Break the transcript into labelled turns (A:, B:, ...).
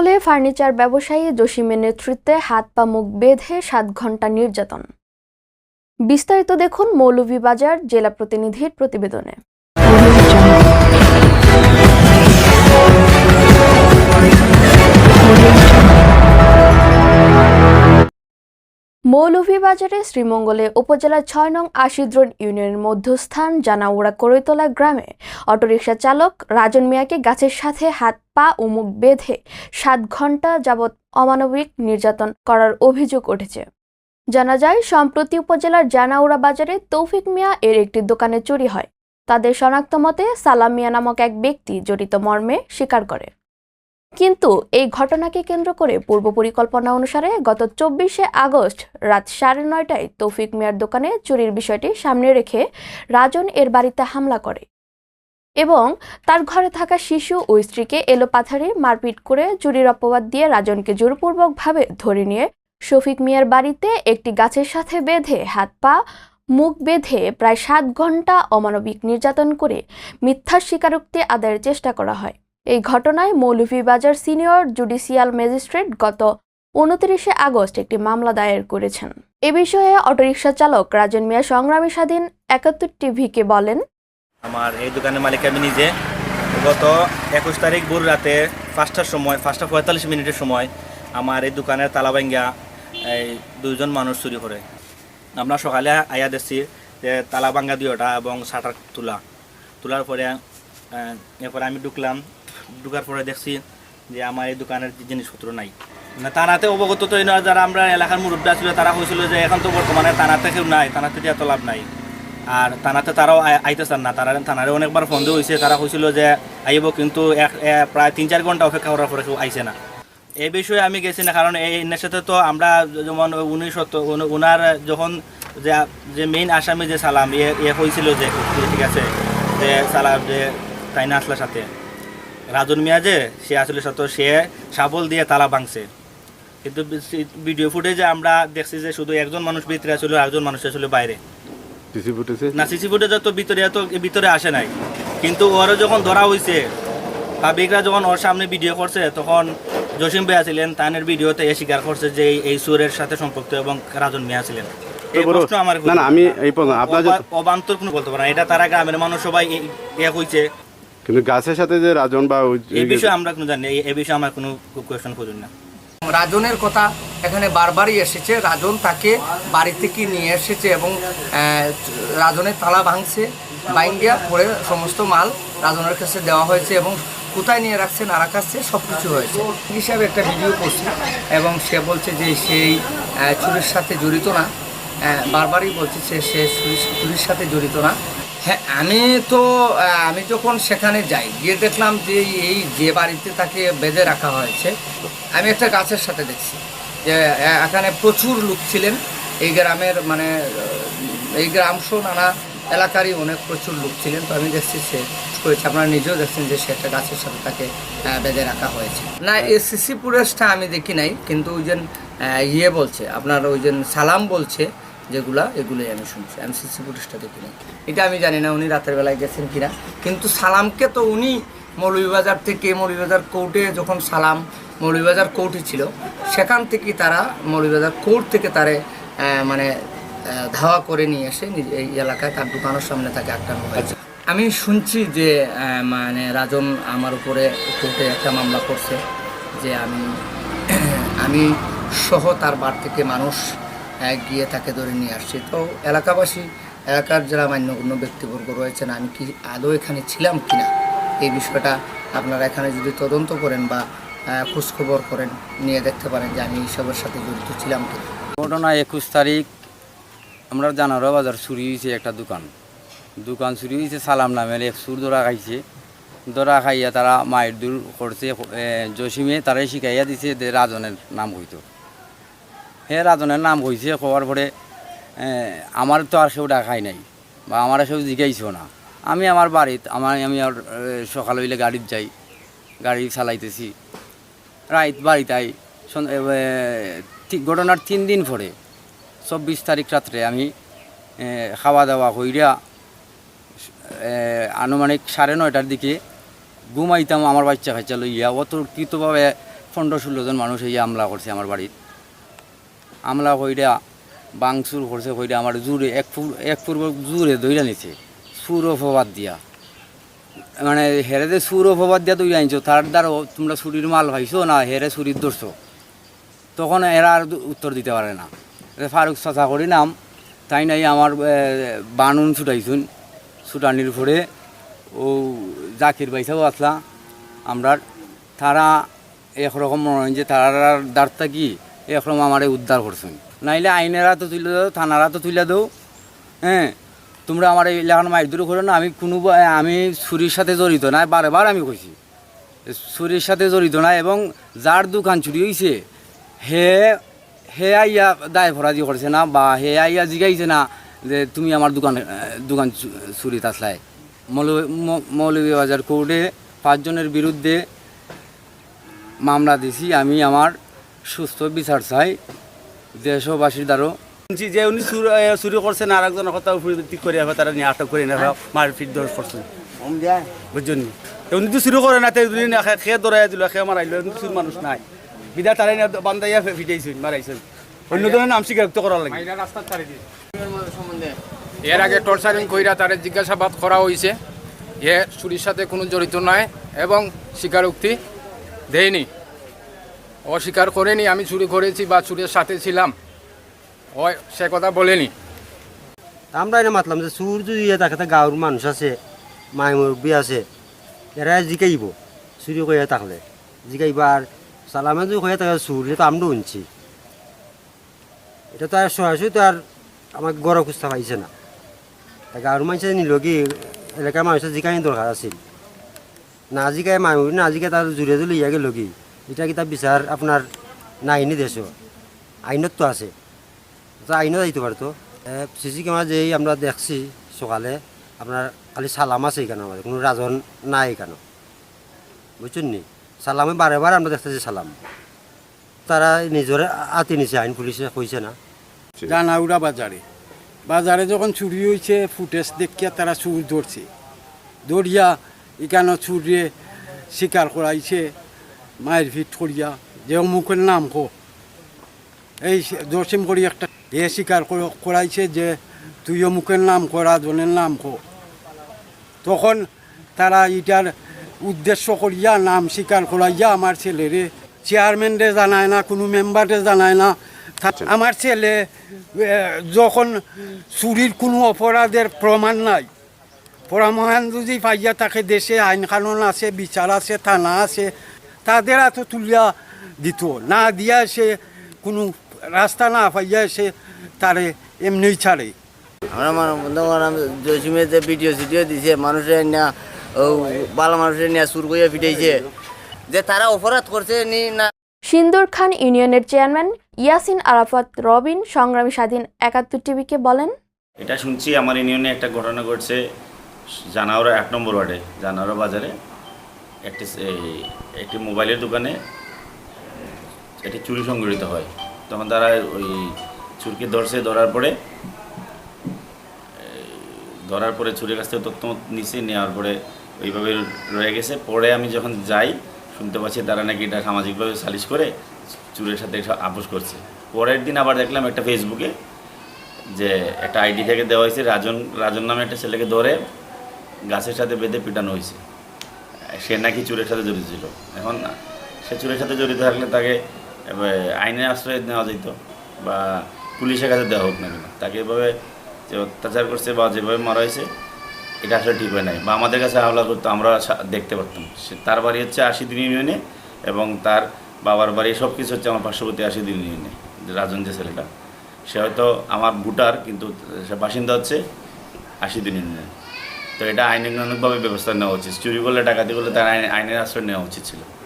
A: বলে ফার্নিচার ব্যবসায়ী জসিমের নেতৃত্বে হাত পা মুখ বেঁধে সাত ঘন্টা নির্যাতন বিস্তারিত দেখুন মৌলভীবাজার জেলা প্রতিনিধির প্রতিবেদনে মৌলভীবাজারে শ্রীমঙ্গলে উপজেলার ছয় নং আশিদ্রন ইউনিয়নের মধ্যস্থান জানাউড়া করৈতলা গ্রামে অটোরিকশা চালক রাজন মিয়াকে গাছের সাথে হাত পা মুখ বেঁধে সাত ঘন্টা যাবৎ অমানবিক নির্যাতন করার অভিযোগ উঠেছে জানা যায় সম্প্রতি উপজেলার জানাউড়া বাজারে তৌফিক মিয়া এর একটি দোকানে চুরি হয় তাদের শনাক্ত মতে সালাম মিয়া নামক এক ব্যক্তি জড়িত মর্মে স্বীকার করে কিন্তু এই ঘটনাকে কেন্দ্র করে পূর্ব পরিকল্পনা অনুসারে গত চব্বিশে আগস্ট রাত সাড়ে নয়টায় তৌফিক মিয়ার দোকানে চুরির বিষয়টি সামনে রেখে রাজন এর বাড়িতে হামলা করে এবং তার ঘরে থাকা শিশু ও স্ত্রীকে পাথারে মারপিট করে চুরির অপবাদ দিয়ে রাজনকে জোরপূর্বকভাবে ধরে নিয়ে শফিক মিয়ার বাড়িতে একটি গাছের সাথে বেঁধে হাত পা মুখ বেঁধে প্রায় সাত ঘন্টা অমানবিক নির্যাতন করে মিথ্যা স্বীকারোক্তি আদায়ের চেষ্টা করা হয় এই ঘটনায় মৌলভীবাজার সিনিয়র জুডিশিয়াল ম্যাজিস্ট্রেট গত উনত্রিশে আগস্ট একটি মামলা দায়ের করেছেন এ বিষয়ে অটোরিকশা চালক রাজন মিয়া সংগ্রামী স্বাধীন একাত্তর টিভিকে বলেন
B: আমার এই দোকানের মালিক আমি নিজে গত একুশ তারিখ ভোর রাতে পাঁচটার সময় পাঁচটা পঁয়তাল্লিশ মিনিটের সময় আমার এই দোকানের তালা ভাঙ্গা এই দুজন মানুষ চুরি করে আমরা সকালে আয়া দেখছি যে তালা ভাঙ্গা ওটা এবং শাটার তোলা তোলার পরে এরপরে আমি ঢুকলাম ঢুকার পরে দেখছি যে আমার এই দোকানের জিনিসপত্র নাই মানে তানাতে অবগত তো যারা আমরা এলাকার মুরব্বী ছিল তারা কইছিল যে এখন তো বর্তমানে তানাতে কেউ নাই তানাতে এত লাভ নাই আর তানাতে তারাও আইতেছেন না তারা থানারে অনেকবার ফোন দিয়ে হয়েছে তারা কইছিল যে আইব কিন্তু এক প্রায় তিন চার ঘন্টা অপেক্ষা করার পরে কেউ আইসে না এই বিষয়ে আমি গেছি না কারণ এই সাথে তো আমরা যেমন উনি সত্য উনার যখন যে যে মেইন আসামি যে সালাম ইয়ে হয়েছিল যে ঠিক আছে যে সালাম যে তাই না আসলার সাথে রাজন মিয়া যে সে আসলে সত সে সাবল দিয়ে তালা ভাঙছে কিন্তু ভিডিও ফুটেজে আমরা দেখছি যে শুধু একজন মানুষ ভিতরে আসলে একজন মানুষ আসলে বাইরে সিসি ফুটেজে না সিসি ফুটেজে তো ভিতরে তো ভিতরে আসে নাই কিন্তু ওরও যখন ধরা হয়েছে পাবলিকরা যখন ওর সামনে ভিডিও করছে তখন জসিম ভাই ছিলেন তানের ভিডিওতে এ স্বীকার করছে যে এই সুরের সাথে সম্পর্কিত এবং রাজন মিয়া ছিলেন
C: আমার আমি এই আপনার
B: অবান্তর কোনো বলতে পারেন এটা তারা গ্রামের মানুষ সবাই এক হয়েছে
C: কিন্তু গাছের সাথে যে রাজন বা
B: এই বিষয়ে আমরা কোনো জানি এই বিষয়ে আমার কোনো কোয়েশন করি না রাজনের কথা এখানে বারবারই এসেছে রাজন তাকে বাড়ি থেকে নিয়ে এসেছে এবং রাজনের তালা ভাঙছে বাইঙ্গিয়া পরে সমস্ত মাল রাজনের কাছে দেওয়া হয়েছে এবং কোথায় নিয়ে রাখছে না রাখাচ্ছে সব কিছু হয়েছে হিসাবে একটা ভিডিও করছে এবং সে বলছে যে সেই চুরির সাথে জড়িত না বারবারই বলছে সে চুরির সাথে জড়িত না হ্যাঁ আমি তো আমি যখন সেখানে যাই গিয়ে দেখলাম যে এই যে বাড়িতে তাকে বেঁধে রাখা হয়েছে আমি একটা গাছের সাথে দেখছি যে এখানে প্রচুর লোক ছিলেন এই গ্রামের মানে এই গ্রাম নানা এলাকারই অনেক প্রচুর লোক ছিলেন তো আমি দেখছি সে করেছে আপনারা নিজেও দেখছেন যে সে একটা গাছের সাথে তাকে বেঁধে রাখা হয়েছে না এই সিসি পুরেশটা আমি দেখি নাই কিন্তু ওই যে ইয়ে বলছে আপনার ওই যে সালাম বলছে যেগুলা এগুলোই আমি শুনছি আমি সিসি ফুটেজটা দেখি নাই এটা আমি জানি না উনি রাতের বেলায় গেছেন কিনা কিন্তু সালামকে তো উনি মৌলবীবাজার থেকে মৌলভীবাজার কোর্টে যখন সালাম মৌলবীবাজার কোর্টই ছিল সেখান থেকে তারা মৌলভীবাজার কোর্ট থেকে তারে মানে ধাওয়া করে নিয়ে এসে এই এলাকায় তার দোকানের সামনে তাকে আটকানো হয়েছে আচ্ছা। আমি শুনছি যে মানে রাজন আমার উপরে কোর্টে একটা মামলা করছে যে আমি আমি সহ তার বার থেকে মানুষ হ্যাঁ, গিয়ে তাকে ধরে নিয়ে আসছি তো এলাকাবাসী এলাকার যারা মান্যগণ্য ব্যক্তিবর্গ রয়েছেন আমি কি আদৌ এখানে ছিলাম কি না এই বিষয়টা আপনারা এখানে যদি তদন্ত করেন বা খোঁজখবর করেন নিয়ে দেখতে পারেন যে আমি এইসবের সাথে জড়িত ছিলাম কি ঘটনা একুশ তারিখ আমরা জানার বাজার চুরি হয়েছে একটা দোকান দোকান চুরি হয়েছে সালাম নামের এক সুর ধরা খাইছে ধরা খাইয়া তারা মায়ের দূর করছে জসিমে তারাই শিখাইয়া দিছে রাজনের নাম হইতো হে রাজনের নাম কইছে খবর পরে আমার তো আর কেউ ডাকাই নাই বা আমার কেউ জিগাইছেও না আমি আমার বাড়িত আমার আমি আর সকাল হইলে গাড়িত যাই গাড়ি চালাইতেছি রাইত বাড়িতে আই ঘটনার তিন দিন পরে চব্বিশ তারিখ রাত্রে আমি খাওয়া দাওয়া কইরা আনুমানিক সাড়ে নয়টার দিকে ঘুমাইতাম আমার বাচ্চা কাচ্চা লইয়া অতর্কিতভাবে পনেরো ষোলোজন মানুষ এই হামলা করছে আমার বাড়িতে আমলা কইরা বাংসুর করছে কইরা আমার জুরে এক এক পূর্ব জুড়ে দইরা নিছে সুর অপবাদ দিয়া মানে হেরে যে সুর অপবাদ দিয়া তুই আনছো তার দ্বারা তোমরা সুরির মাল ভাইছো না হেরে সুরির ধরছো তখন এরা আর উত্তর দিতে পারে না ফারুক চাচা করি নাম তাই নাই আমার বানুন ছুটাইছুন ছুটানির ফরে ও জাকির বাইসাও আসলা আমরা তারা একরকম মনে হয় যে তারার দ্বারটা কি এরকম আমারে উদ্ধার করছেন নাইলে আইনেরা তো তুলে দাও থানারা তো তুলে দাও হ্যাঁ তোমরা আমার এই মাইক মারধর করো না আমি কোনো আমি সুরির সাথে জড়িত না বারবার আমি কইছি সুরির সাথে জড়িত না এবং যার দোকান চুরি হয়েছে হে হে আইয়া দায় দিয়ে করছে না বা হে আইয়া জিগাইছে না যে তুমি আমার দোকান দোকান চুরি তাসলায় মৌলভীবাজার কোর্টে পাঁচজনের বিরুদ্ধে মামলা দিছি আমি আমার সুস্থ বিচার চাই দেশবাসীর দ্বারও শুনছি যে উনি চুরি করছেন আর একজনের কথা উপলব্ধি করে তারা নিয়ে আটক করে না মারপিট ধর করছেন বুঝছেন উনি তো চুরি করে না খেয়ে দৌড়াই দিল খেয়ে মারাইল চুর মানুষ নাই বিদা তারাই না বান্দাইয়া ফিটাইছেন মারাইছেন অন্য ধরনের নাম স্বীকার করার লাগে এর আগে টর্চারিং কইরা তারে জিজ্ঞাসাবাদ করা হয়েছে এ চুরির সাথে কোনো জড়িত নয় এবং স্বীকারোক্তি দেয়নি অস্বীকার করেনি আমি চুরি করেছি বা চুরের সাথে ছিলাম সে কথা বলেনি আমরা এটা মাতলাম যে চুর যদি তাকে গাঁৱৰ মানুহ আছে মাই মুরব্বী আছে এরা জিকাইব চুরি করে থাকলে জিকাইব আর সালামে যদি হয়ে থাকে চুর তো আমরা উনছি এটা তো আর সরাসরি তো আর আমার গরম খুঁজতে পাইছে না গাঁর গাঁৱৰ নিল কি এলাকার মানুষের জিকাই দরকার আছিল না জিকায় মানুষ না জিকায় তার জুড়ে জুড়ে ইয়াকে লগি এটা কিতা বিচার আপনার না আইনি দেশ আইনত তো আছে তো আইনত যাইতে পারতো সিসি ক্যামেরা যেই আমরা দেখছি সকালে আপনার খালি সালাম আছে এখানে আমাদের কোনো রাজন নাই এখানে বুঝছেন নি সালামে বারে বার আমরা দেখতেছি সালাম তারা নিজের আতি নিছে আইন পুলিশে কইছে না
D: উড়া বাজারে বাজারে যখন চুরি হয়েছে ফুটেজ দেখিয়া তারা চুর ধরছে ধরিয়া এখানে চুরিয়ে শিকার করাইছে মায়ের ভিত করিয়া যে মুখের নাম কো এই জসিম করি একটা এ স্বীকার করাইছে যে তুই অমুকের নাম করা জনের নাম কো তখন তারা ইটার উদ্দেশ্য করিয়া নাম স্বীকার করাইয়া আমার ছেলেরে রে জানায় না কোনো মেম্বারে জানায় না আমার ছেলে যখন চুরির কোনো অপরাধের প্রমাণ নাই প্রমাণ যদি পাইয়া তাকে দেশে আইন কানুন আছে বিচার আছে থানা আছে তাদের এত তুলিয়া দিত না দিয়া সে কোনো রাস্তা না পাইয়া সে তারে এমনি ছাড়ে
B: আমার বন্ধু জসিমেতে ভিডিও সিডিও দিছে মানুষের না ভালো মানুষের নিয়ে সুর করিয়া ফিটাইছে যে তারা অপরাধ করছে নি না
A: সিন্দুর খান ইউনিয়নের চেয়ারম্যান ইয়াসিন আরাফাত রবিন সংগ্রামী স্বাধীন একাত্তর টিভিকে বলেন
E: এটা শুনছি আমার ইউনিয়নে একটা ঘটনা ঘটছে জানাওরা এক নম্বর ওয়ার্ডে জানাওরা বাজারে একটি একটি মোবাইলের দোকানে একটি চুরি সংগঠিত হয় তখন তারা ওই চুরকে ধরছে ধরার পরে ধরার পরে চুরির কাছ থেকে তথ্য নিচে নেওয়ার পরে ওইভাবে রয়ে গেছে পরে আমি যখন যাই শুনতে পাচ্ছি তারা নাকি এটা সামাজিকভাবে সালিশ করে চুরের সাথে আপোষ করছে পরের দিন আবার দেখলাম একটা ফেসবুকে যে একটা আইডি থেকে দেওয়া হয়েছে রাজন রাজন নামে একটা ছেলেকে ধরে গাছের সাথে বেঁধে পিটানো হয়েছে সে নাকি চুরের সাথে জড়িত ছিল এখন না সে চুরের সাথে জড়িত থাকলে তাকে আইনের আশ্রয় নেওয়া যেত বা পুলিশের কাছে দেওয়া হোক না কেন তাকে এভাবে যে অত্যাচার করছে বা যেভাবে মারা হয়েছে এটা আসলে ঠিক হয় নাই বা আমাদের কাছে হামলা করতো আমরা দেখতে পারতাম সে তার বাড়ি হচ্ছে আশি দিন ইউনিয়নে এবং তার বাবার বাড়ি সব কিছু হচ্ছে আমার পার্শ্ববর্তী আশি দিন ইউনিয়নে রাজন যে ছেলেটা সে হয়তো আমার ভুটার কিন্তু সে বাসিন্দা হচ্ছে আশি দিন ইউনিয়নে তো এটা আইনানুগভাবে ব্যবস্থা নেওয়া উচিত চুরি করলে ডাকাতি করলে তার আইনের আশ্রয় নেওয়া উচিত ছিল